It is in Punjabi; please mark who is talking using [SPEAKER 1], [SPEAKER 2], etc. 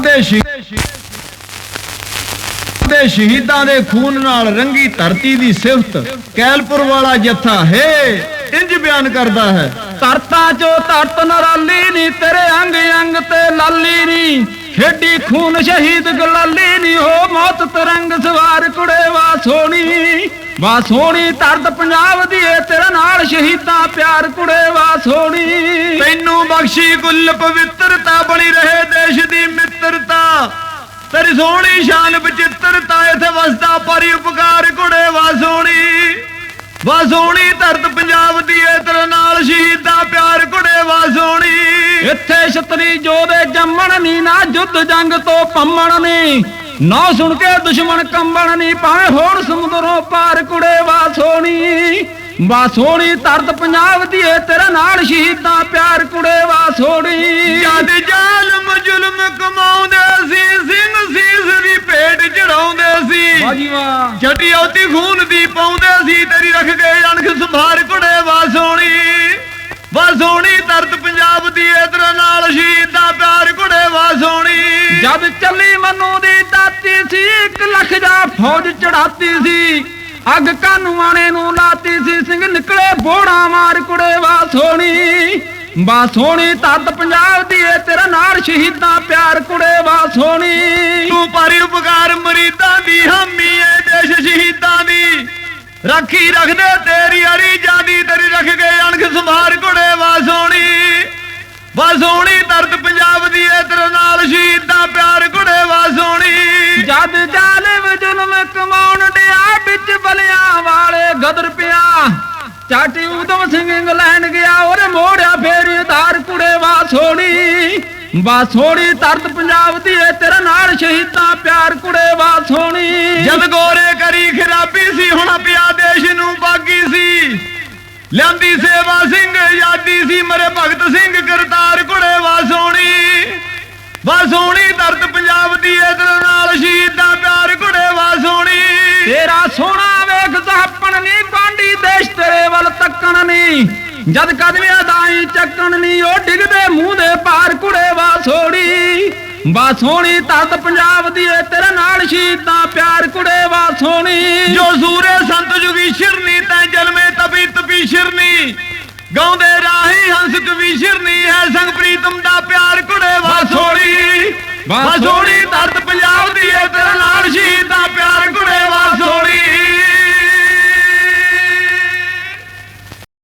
[SPEAKER 1] ਦੇ ਦੇ ਸ਼ਹੀਦਾਂ ਦੇ ਖੂਨ ਨਾਲ ਰੰਗੀ ਧਰਤੀ ਦੀ ਸਿਫਤ, ਕੈਲਪੁਰ ਵਾਲਾ ਜੱਥਾ, ਹੈ, ਇੰਜ ਬਿਆਨ ਕਰਦਾ ਹੈ।
[SPEAKER 2] ਧਰਤਾਂ ਚੋਂ ਧਰਤ ਨਰਾਲੀ ਨੀ, ਤੇਰੇ ਅੰਗ ਅੰਗ ਤੇ ਲਾਲੀ ਨੀ। ਖੇਡੀ ਖੂਨ ਸ਼ਹੀਦ ਗਲਾਲੀ ਨੀ ਹੋ ਮੌਤ ਤਰੰਗ ਸਵਾਰ ਕੁੜੇ ਵਾ ਸੋਣੀ ਵਾ ਸੋਹਣੀ ਧਰਤ ਪੰਜਾਬ ਦੀ ਏ, ਤੇਰੇ ਨਾਲ ਸ਼ਹੀਦਾਂ ਪਿਆਰ ਕੁੜੇ, ਵਾ ਸੋਣੀ
[SPEAKER 1] ਤੈਨੂੰ ਬਖਸ਼ੀ ਗੁੱਲ ਪਵਿੱਤਰਤਾ ਬਣੀ ਰਹੇ ਦੇਸ਼ ਦੀ ਮਿੱਤਰਤਾ। ਤੇਰੀ ਸੋਹਣੀ ਸ਼ਾਨ ਬਚਿੱਤਰਤਾ ਇਥੇ ਵਸਦਾ ਪਰੀ ਉਪਕਾਰ ਕੁੜੇ, ਵਾ ਸੋਹਣੀ। ਵਾ ਸੋਹਣੀ ਧਰਤ ਪੰਜਾਬ ਦੀ ਏ, ਤੇਰੇ ਨਾਲ ਸ਼ਹੀਦਾਂ ਪਿਆਰ ਕੁੜੇ, ਵਾ ਸੋਹਣੀ।
[SPEAKER 2] ਇੱਥੇ ਛਤਰੀ ਜੋਦੇ ਜੰਮਣ ਨੀ, ਨਾ ਜੁੱਧ ਜੰਗ ਤੋਂ ਪੰਮਣ ਨੀ। ਨਾ ਸੁਣ ਕੇ ਦੁਸ਼ਮਣ ਕੰਬਣ ਨੀ ਭਾਵੇਂ ਹੋਣ ਸਮੁੰਦਰੋਂ ਪਾਰ ਕੁੜੇ ਵਾ ਸੋਣੀ ਵਾ ਸੋਣੀ ਧਰਤ ਪੰਜਾਬ ਦੀ ਏ ਤੇਰੇ ਨਾਲ ਸ਼ਹੀਦਾਂ ਪਿਆਰ ਕੁੜੇ ਵਾ ਸੋਣੀ
[SPEAKER 1] ਜਦ ਜ਼ਾਲਮ ਜ਼ੁਲਮ ਕਮਾਉਂਦੇ ਸੀ ਸਿੰਘ ਸੀਸ ਦੀ ਭੇਟ ਚੜਾਉਂਦੇ ਸੀ।
[SPEAKER 2] ਵਾਜੀ ਵਾਹ।
[SPEAKER 1] ਛੱਟੀ ਔਤੀ ਖੂਨ ਦੀ ਪਾਉਂਦੇ ਸੀ ਤੇਰੀ ਰੱਖ ਗਏ ਅਣਖ ਸੰਭਾਰ ਕੁੜੇ ਵਾ ਸੋਣੀ ਵਾ ਸੋਣੀ ਧਰਤ ਪੰਜਾਬ ਦੀ ਇਧਰ ਨਾਲ ਸ਼ਹੀਦ ਪਿਆਰ ਕੁੜੇ ਵਾ ਸੋਣੀ
[SPEAKER 2] ਜਦ ਚੱਲੀ ਮਨੂ ਦੀ ਸੀ, ਇੱਕ ਲੱਖ ਦਾ ਫੌਜ ਚੜਾਤੀ ਸੀ। ਅੱਗ ਕਾਨੂੰਆਣੇ ਨੂੰ ਲਾਤੀ ਸੀ। ਸਿੰਘ ਨਿਕਲੇ ਬੋੜਾ ਮਾਰ ਕੁੜੇ ਵਾ ਸੋਣੀ ਵਾ ਸੋਣੀ ਧਰਤ ਪੰਜਾਬ ਦੀ ਏ ਤੇਰਾ ਨਾਲ ਸ਼ਹੀਦਾਂ ਪਿਆਰ ਕੁੜੇ ਵਾ ਸੋਣੀ
[SPEAKER 1] ਤੂੰ ਪਰੀ ਉਪਕਾਰ ਮਰੀਦਾਂ ਦੀ, ਹਾਮੀ ਏ ਦੇਸ਼ ਸ਼ਹੀਦਾਂ ਦੀ। ਰਾਖੀ ਰੱਖਦੇ ਤੇਰੀ ਅੜੀ ਜਾਂਦੀ ਤੇਰੀ ਰੱਖ ਗਏ ਅਣਖ ਸੰਭਾਰ ਕੁੜੇ ਵਾ ਸੋਣੀ ਵਾ ਸੋਣੀ ਧਰਤ ਪੰਜਾਬ ਦੀ ਇਧਰ ਨਾਲ ਸ਼ਹੀਦ ਦਾ ਪਿਆਰ ਕੁੜੇ ਵਾ ਸੋਣੀ
[SPEAKER 2] ਜਦ ਜ਼ਾਲਿਮ ਜ਼ੁਲਮ ਕਮਾਉਣ ਡਿਆ ਵਿੱਚ ਬਲਿਆਂ ਵਾਲੇ ਗਦਰ ਪਿਆ। ਚਾਟੀ ਉਦਮ ਸਿੰਘ ਇੰਗਲੈਂਡ ਗਿਆ ਉਹਨੇ ਮੋੜਿਆ ਫੇਰ ਉਧਾਰ ਕੁੜੇ ਵਾ ਸੋਣੀ ਵਾ ਸੋਣੀ ਧਰਤ ਪੰਜਾਬ ਦੀ ਏ ਤੇਰੇ ਨਾਲ ਸ਼ਹੀਦਾਂ ਪਿਆਰ ਕੁੜੇ ਵਾ ਸੋਣੀ
[SPEAKER 1] ਜਦ ਗੋਰੇ ਕਰੀ ਖਰਾਬੀ ਸੀ ਹੁਣ ਪਿਆ ਦੇਸ਼ ਨੂੰ ਬਾਗੀ ਸੀ। ਲਿਆਂਦੀ ਸੇਵਾ ਸਿੰਘ ਯਾਦੀ ਸੀ ਮਰੇ ਭਗਤ ਸਿੰਘ ਵਾ ਸੋਣੀ ਦਰਦ ਪੰਜਾਬ ਦੀ ਇਧਰ ਨਾਲ ਸ਼ਹੀਦ ਦਾ ਪਿਆਰ ਕੁੜੇ ਵਾ ਸੋਣੀ
[SPEAKER 2] ਤੇਰਾ ਸੋਹਣਾ ਵੇਖ ਸਾਪਣ ਨੀ ਗਾਂਢੀ ਦੇਸ਼ ਤੇਰੇ ਵੱਲ ਤੱਕਣ ਨੀ। ਜਦ ਕਦਮਿਆਂ ਦਾਈ ਚੱਕਣ ਨੀ ਉਹ ਡਿੱਗਦੇ ਮੂੰਹ ਦੇ ਪਾਰ ਕੁੜੇ ਵਾ ਸੋੜੀ ਵਾ ਸੋਹਣੀ ਧਰਤ ਪੰਜਾਬ ਦੀ ਏ ਤੇਰੇ ਨਾਲ ਸ਼ਹੀਦਾਂ ਪਿਆਰ ਕੁੜੇ ਵਾ ਸੋਹਣੀ।
[SPEAKER 1] ਜੋ ਸੂਰੇ ਸੰਤ ਜੁਗੀ ਸ਼ਿਰਨੀ ਤੈ ਜਨਮੇ ਤਪੀ ਤਪੀ ਸ਼ਿਰਨੀ। ਗਾਉਂਦੇ ਰਾਹੀ ਹੰਸ ਕਵੀ ਸ਼ਿਰਨੀ ਹੈ ਸੰਗ ਪ੍ਰੀਤਮ ਦਾ ਪਿਆਰ ਸੋਣੀ